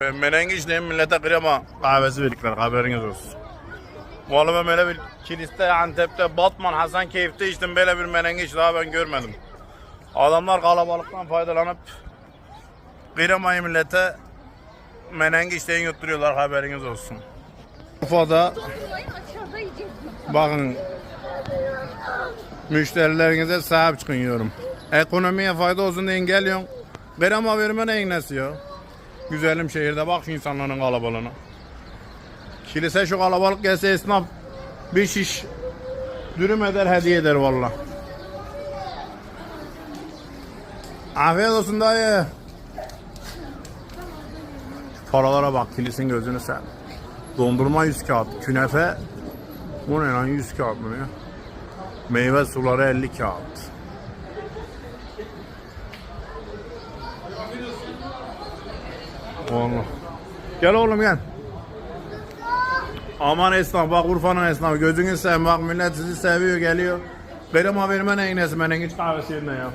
Menengiçleyin millete krema kahvesi verdikler haberiniz olsun. Ben böyle bir kiliste Antep'te Batman Hasankeyf'te içtim böyle bir menengiç daha ben görmedim. Adamlar kalabalıktan faydalanıp kremayı millete menengiçleyin yutturuyorlar haberiniz olsun. Yiyeceğiz. bakın müşterilerinize sahip çıkın yorum. Ekonomiye fayda olsun diye geliyorsun. Krema verme neyin nesi ya? Güzelim şehirde bak insanların kalabalığına. Kilise şu kalabalık gelse esnaf bir şiş dürüm eder hediye eder valla. Afiyet olsun dayı. Şu paralara bak kilisin gözünü sen. Dondurma 100 kağıt. Künefe bu ne lan 100 kağıt mı ya? Meyve suları 50 kağıt. Allah. Gel oğlum gel. Aman esnaf bak Urfa'nın esnafı gözünü seveyim bak millet sizi seviyor geliyor. Benim haberime ne iğnesi ben hiç kahvesi yerine ya.